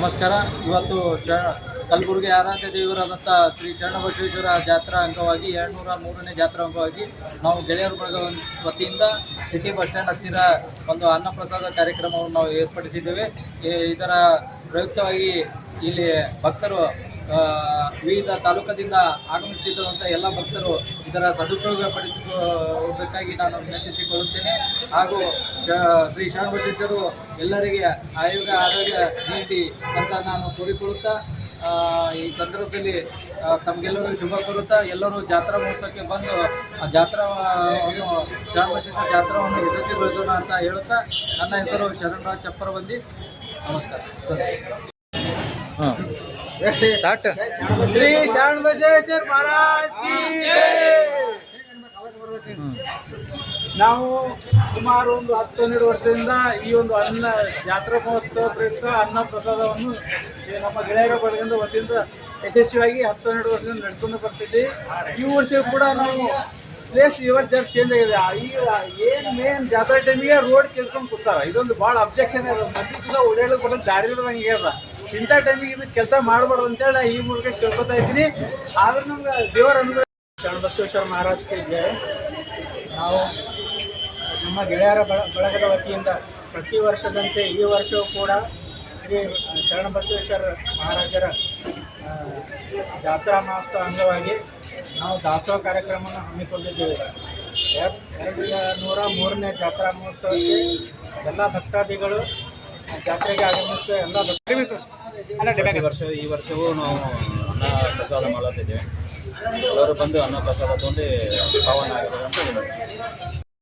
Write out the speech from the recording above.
ನಮಸ್ಕಾರ. ಇವತ್ತು ಶ, ಕಲಬುರಗಿ ಆರಾಧ್ಯ ದೇವರಾದಂಥ ಶ್ರೀ ಶರಣಬಸವೇಶ್ವರ ಜಾತ್ರಾ ಅಂಗವಾಗಿ, ಎರಡುನೂರ ಮೂರನೇ ಜಾತ್ರಾ ಅಂಗವಾಗಿ ನಾವು ಗೆಳೆಯರ ಬಳಗ ವತಿಯಿಂದ ಸಿಟಿ ಬಸ್ ಸ್ಟ್ಯಾಂಡ್ ಹತ್ತಿರ ಒಂದು ಅನ್ನಪ್ರಸಾದ ಕಾರ್ಯಕ್ರಮವನ್ನು ನಾವು ಏರ್ಪಡಿಸಿದ್ದೇವೆ. ಇದರ ಪ್ರಯುಕ್ತವಾಗಿ ಇಲ್ಲಿ ಭಕ್ತರು ವಿವಿಧ ತಾಲೂಕದಿಂದ ಆಗಮಿಸುತ್ತಿರುವಂಥ ಎಲ್ಲ ಭಕ್ತರು ಇದರ ಸದುಪಯೋಗ ಪಡಿಸಿಕೊಳ್ಳಬೇಕಾಗಿ ನಾನು ವಿನಂತಿಸಿಕೊಳ್ಳುತ್ತೇನೆ. ಹಾಗೂ ಶ್ರೀ ಶರಣಬಸವೇಶ್ವರರು ಎಲ್ಲರಿಗೆ ಆಯೋಗ ಆರೋಗ್ಯ ನೀಡಿ ಅಂತ ನಾನು ಕೋರಿಕೊಳ್ಳುತ್ತಾ ಈ ಸಂದರ್ಭದಲ್ಲಿ ತಮಗೆಲ್ಲರೂ ತಮಗೆಲ್ಲರಿಗೂ ಶುಭ ಕೋರುತ್ತಾ, ಎಲ್ಲರೂ ಜಾತ್ರಾ ಮಹೋತ್ಸವಕ್ಕೆ ಬಂದು ಆ ಜಾತ್ರಾವನ್ನು ಶರಣಬಸವೇಶ್ವರ ಜಾತ್ರಾವನ್ನು ಯಶಸ್ವಿಗೊಳಿಸೋಣ ಅಂತ ಹೇಳುತ್ತಾ, ನನ್ನ ಹೆಸರು ಶರಣರಾಜ್ ಚಪ್ಪರಬಂದಿ. ನಮಸ್ಕಾರ. ಹಾಂ ಸ್ಟಾರ್ಟ್. ಶ್ರೀ ಶರಣಬಸವೇಶ್ವರ ಮಹಾರಾಜ್ ಕಿ ನಾವು ಸುಮಾರು ಒಂದು ಹತ್ತು ಹನ್ನೆರಡು ವರ್ಷದಿಂದ ಈ ಒಂದು ಅನ್ನ ಜಾತ್ರಾ ಮಹೋತ್ಸವ ಪ್ರಯುಕ್ತ ಅನ್ನ ಪ್ರಸಾದವನ್ನು ನಮ್ಮ ಗೆಳೆಯರ ಬಳಗದ ವತಿಯಿಂದ ಯಶಸ್ವಿಯಾಗಿ ಹತ್ತು ಹನ್ನೆರಡು ವರ್ಷದಿಂದ ನಡೆಸ್ಕೊಂಡು ಬರ್ತಿದ್ವಿ. ಈ ವರ್ಷ ಕೂಡ ನಾವು ಪ್ಲೇಸ್ ಇವರ್ ಜಸ್ಟ್ ಚೇಂಜ್ ಆಗಿದೆ. ಈಗ ಏನು ಮೇನ್ ಜಾತ್ರಾ ಟೈಮಿಗೆ ರೋಡ್ ಕೆಲ್ಕೊಂಡು ಕೂತಾರ. ಇದೊಂದು ಭಾಳ ಅಬ್ಜೆಕ್ಷನ್ ಇದೆ ಮಧ್ಯ ಓಡಾಡೋಕೆ ಕೂಡ ದಾರಿ ಇರೋದಂಗೆ ಇದೆ ಇಂಥ ಟೈಮಿಗೆ ಇದು ಕೆಲಸ ಮಾಡಬಾರ್ದು ಅಂತೇಳಿ ಈ ಮೂಲಕ ಕೇಳ್ಕೊತಾ ಇದ್ದೀನಿ. ಆದ್ರೆ ನಮ್ಗೆ ದೇವರ ಅನುಗ್ರಹ ಶರಣಬಸವೇಶ್ವರ ಮಹಾರಾಜ್ ಕೈ ಜಯ ನಾವು ನಮ್ಮ ಗೆಳೆಯರ ಬಳ ಬಳಗದ ವತಿಯಿಂದ ಪ್ರತಿ ವರ್ಷದಂತೆ ಈ ವರ್ಷವೂ ಕೂಡ ಶ್ರೀ ಶರಣಬಸವೇಶ್ವರ ಮಹಾರಾಜರ ಜಾತ್ರಾ ಮಹೋತ್ಸವ ಅಂಗವಾಗಿ ನಾವು ದಾಸೋಹ ಕಾರ್ಯಕ್ರಮವನ್ನು ಹಮ್ಮಿಕೊಂಡಿದ್ದೇವೆ. ಎರ್- ಎರಡು ನೂರ ಮೂರನೇ ಜಾತ್ರಾ ಮಹೋತ್ಸವಕ್ಕೆ ಎಲ್ಲ ಭಕ್ತಾದಿಗಳು ಜಾತ್ರೆಗೆ ಆಗಮಿಸಿದ ಎಲ್ಲ ಭಕ್ತ ಪ್ರತಿ ವರ್ಷ ಈ ವರ್ಷವೂ ನಾವು ಅನ್ನ ಪ್ರಸಾದ ಮಾಡುತ್ತಿದ್ದೇವೆ ಎಲ್ಲರೂ ಬಂದು ಅನ್ನ ಪ್ರಸಾದ ತಂದು ಪಾವನ ಆಗಿರೋದಂತ